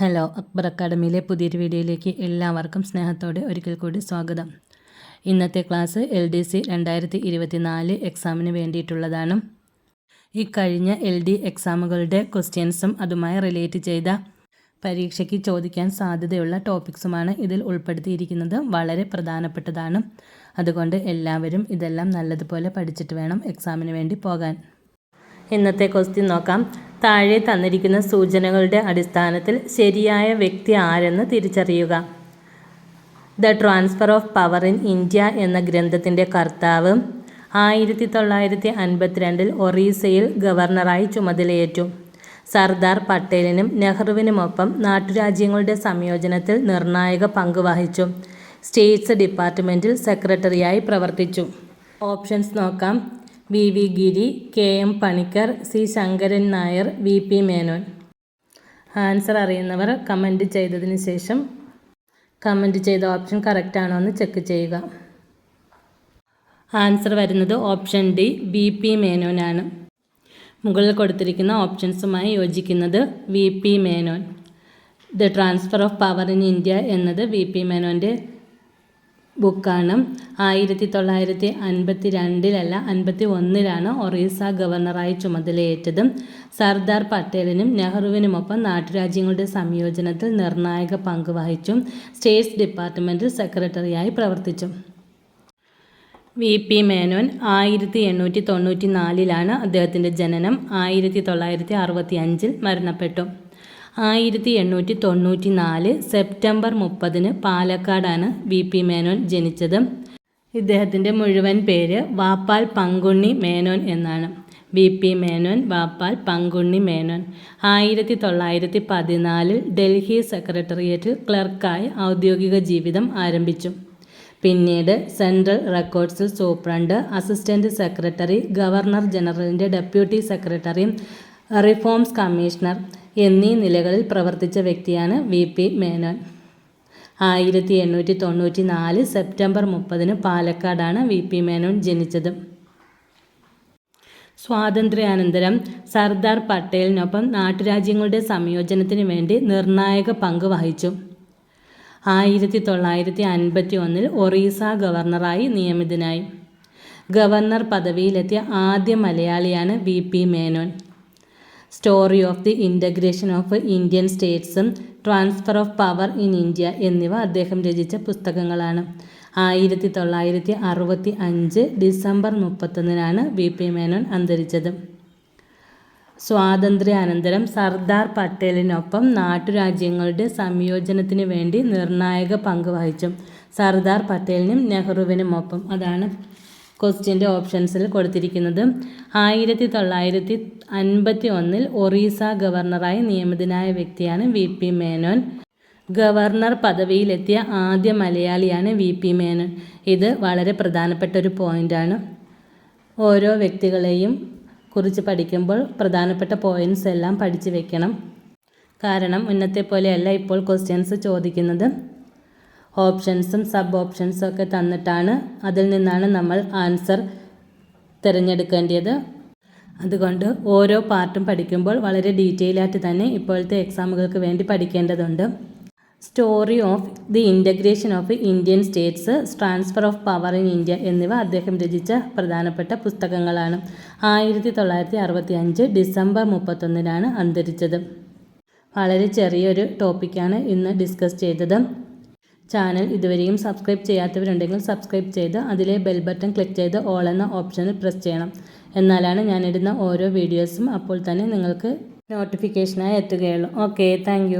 Hello Akbar അക്കാഡമിയിലെ പുതിയൊരു വീഡിയോയിലേക്ക് എല്ലാവർക്കും സ്നേഹത്തോടെ ഒരിക്കൽ കൂടി സ്വാഗതം. ഇന്നത്തെ ക്ലാസ് എൽ ഡി സി രണ്ടായിരത്തി ഇരുപത്തി നാല് എക്സാമിന് വേണ്ടിയിട്ടുള്ളതാണ്. ഈ കഴിഞ്ഞ എൽ ഡി എക്സാമുകളുടെ ക്വസ്റ്റ്യൻസും അതുമായി റിലേറ്റ് ചെയ്ത പരീക്ഷയ്ക്ക് ചോദിക്കാൻ സാധ്യതയുള്ള ടോപ്പിക്സുമാണ് ഇതിൽ ഉൾപ്പെടുത്തിയിരിക്കുന്നത്. വളരെ പ്രധാനപ്പെട്ടതാണ്. അതുകൊണ്ട് എല്ലാവരും ഇതെല്ലാം നല്ലതുപോലെ പഠിച്ചിട്ട് വേണം എക്സാമിന് വേണ്ടി പോകാൻ. ഇന്നത്തെ ക്വസ്റ്റ്യൻ നോക്കാം. താഴെ തന്നിരിക്കുന്ന സൂചനകളുടെ അടിസ്ഥാനത്തിൽ ശരിയായ വ്യക്തി ആരെന്ന് തിരിച്ചറിയുക. The transfer of power in India എന്ന ഗ്രന്ഥത്തിന്റെ കർത്താവ് ആയിരത്തി തൊള്ളായിരത്തി അൻപത്തിരണ്ടിൽ ഒറീസയിൽ ഗവർണറായി ചുമതലയേറ്റു. സർദാർ പട്ടേലിനും നെഹ്റുവിനുമൊപ്പം നാട്ടുരാജ്യങ്ങളുടെ സംയോജനത്തിൽ നിർണായക പങ്ക് വഹിച്ചു. സ്റ്റേറ്റ്സ് ഡിപ്പാർട്ട്മെന്റിൽ സെക്രട്ടറിയായി പ്രവർത്തിച്ചു. ഓപ്ഷൻസ് നോക്കാം. V V Giri K M Panikkar C Sankaran Nair V P Menon. Answer അറിയുന്നവർ കമന്റ് ചെയ്തതിന് ശേഷം കമന്റ് ചെയ്ത ഓപ്ഷൻ കറക്റ്റ് ആണോ എന്ന് ചെക്ക് ചെയ്യുക. ആൻസർ വരുന്നത് ഓപ്ഷൻ ഡി വി പി മേനോനാണ് മുകളിൽ കൊടുത്തിരിക്കുന്ന ഓപ്ഷൻസുമായി യോജിക്കുന്നത് V P Menon. The transfer of power in India എന്നത് വി പി മേനോന്റെ ബുക്കാണ്. ആയിരത്തി തൊള്ളായിരത്തി അൻപത്തി രണ്ടിലല്ല അൻപത്തി ഒന്നിലാണ് ഒറീസ ഗവർണറായി ചുമതലയേറ്റത്. സർദാർ പട്ടേലിനും നെഹ്റുവിനുമൊപ്പം നാട്ടുരാജ്യങ്ങളുടെ സംയോജനത്തിൽ നിർണായക പങ്ക് വഹിച്ചു സ്റ്റേറ്റ്സ് ഡിപ്പാർട്ട്മെന്റിൽ സെക്രട്ടറിയായി പ്രവർത്തിച്ചു. വി. പി. മേനോൻ ആയിരത്തി എണ്ണൂറ്റി തൊണ്ണൂറ്റി നാലിലാണ് അദ്ദേഹത്തിന്റെ ജനനം. ആയിരത്തി തൊള്ളായിരത്തി അറുപത്തി അഞ്ചിൽ മരണപ്പെട്ടു. ആയിരത്തി എണ്ണൂറ്റി തൊണ്ണൂറ്റി നാല് സെപ്റ്റംബർ മുപ്പതിന് പാലക്കാടാണ് വി പി മേനോൻ ജനിച്ചത്. ഇദ്ദേഹത്തിന്റെ മുഴുവൻ പേര് വാപ്പാൽ പങ്കുണ്ണി മേനോൻ എന്നാണ്. V P Menon Vappal Pankunni Menon. ആയിരത്തി തൊള്ളായിരത്തി പതിനാലിൽ ഡൽഹി സെക്രട്ടേറിയറ്റിൽ ക്ലർക്കായി ഔദ്യോഗിക ജീവിതം ആരംഭിച്ചു. പിന്നീട് സെൻട്രൽ റെക്കോർഡ്സിൽ സൂപ്രണ്ട് അസിസ്റ്റന്റ് സെക്രട്ടറി ഗവർണർ ജനറലിന്റെ ഡെപ്യൂട്ടി സെക്രട്ടറി റിഫോംസ് കമ്മീഷണർ എന്നീ നിലകളിൽ പ്രവർത്തിച്ച വ്യക്തിയാണ് വി പി മേനോൻ. ആയിരത്തി എണ്ണൂറ്റി തൊണ്ണൂറ്റി നാല് സെപ്റ്റംബർ മുപ്പതിന് പാലക്കാടാണ് വി പി മേനോൻ ജനിച്ചത്. സ്വാതന്ത്ര്യാനന്തരം സർദാർ പട്ടേലിനൊപ്പം നാട്ടുരാജ്യങ്ങളുടെ സംയോജനത്തിന് വേണ്ടി നിർണായക പങ്ക് വഹിച്ചു. ആയിരത്തി തൊള്ളായിരത്തി അൻപത്തി ഒന്നിൽ ഒറീസ ഗവർണറായി നിയമിതനായി. ഗവർണർ പദവിയിലെത്തിയ ആദ്യ മലയാളിയാണ് V P Menon. Story of the integration of Indian സ്റ്റേറ്റ്സും transfer of power in India എന്നിവ അദ്ദേഹം രചിച്ച പുസ്തകങ്ങളാണ്. ആയിരത്തി തൊള്ളായിരത്തി അറുപത്തി അഞ്ച് ഡിസംബർ മുപ്പത്തൊന്നിനാണ് വി പി മേനോൻ അന്തരിച്ചത്. സ്വാതന്ത്ര്യാനന്തരം സർദാർ പട്ടേലിനൊപ്പം നാട്ടുരാജ്യങ്ങളുടെ സംയോജനത്തിന് വേണ്ടി നിർണായക പങ്ക് വഹിച്ചു. സർദാർ പട്ടേലിനും നെഹ്റുവിനുമൊപ്പം. അതാണ് ക്വസ്റ്റ്യന്റെ ഓപ്ഷൻസിൽ കൊടുത്തിരിക്കുന്നത് ആയിരത്തി തൊള്ളായിരത്തി അൻപത്തി ഒന്നിൽ ഒറീസ ഗവർണറായി നിയമിതനായ വ്യക്തിയാണ് വി പി മേനോൻ. ഗവർണർ പദവിയിലെത്തിയ ആദ്യ മലയാളിയാണ് വി പി മേനോൻ. ഇത് വളരെ പ്രധാനപ്പെട്ട ഒരു പോയിന്റാണ് ഓരോ വ്യക്തികളെയും കുറിച്ച് പഠിക്കുമ്പോൾ പ്രധാനപ്പെട്ട പോയിന്റ്സ് എല്ലാം പഠിച്ചു വെക്കണം. കാരണം മുന്നത്തെ പോലെയല്ല ഇപ്പോൾ ക്വസ്റ്റ്യൻസ് ചോദിക്കുന്നത്. ഓപ്ഷൻസും സബ് ഓപ്ഷൻസും ഒക്കെ തന്നിട്ടാണ് അതിൽ നിന്നാണ് നമ്മൾ ആൻസർ തിരഞ്ഞെടുക്കേണ്ടത്. അതുകൊണ്ട് ഓരോ പാർട്ടും പഠിക്കുമ്പോൾ വളരെ ഡീറ്റെയിൽ ആയിട്ട് തന്നെ ഇപ്പോഴത്തെ എക്സാമുകൾക്ക് വേണ്ടി പഠിക്കേണ്ടതുണ്ട്. Story of the integration of Indian states transfer of power in India എന്നിവ അദ്ദേഹം രചിച്ച പ്രധാനപ്പെട്ട പുസ്തകങ്ങളാണ്. ആയിരത്തി തൊള്ളായിരത്തി അറുപത്തി അഞ്ച് ഡിസംബർ മുപ്പത്തൊന്നിനാണ് അന്തരിച്ചത്. വളരെ ചെറിയൊരു ടോപ്പിക്കാണ് ഇന്ന് ഡിസ്കസ് ചെയ്തത്. ചാനൽ ഇതുവരെയും സബ്സ്ക്രൈബ് ചെയ്യാത്തവരുണ്ടെങ്കിൽ സബ്സ്ക്രൈബ് ചെയ്ത് അതിലെ ബെൽ ബട്ടൺ ക്ലിക്ക് ചെയ്ത് ഓൾ എന്ന ഓപ്ഷനിൽ പ്രസ് ചെയ്യണം. എന്നാലാണ് ഞാനിടുന്ന ഓരോ വീഡിയോസും അപ്പോൾ തന്നെ നിങ്ങൾക്ക് നോട്ടിഫിക്കേഷനായി എത്തുകയുള്ളൂ. Okay thank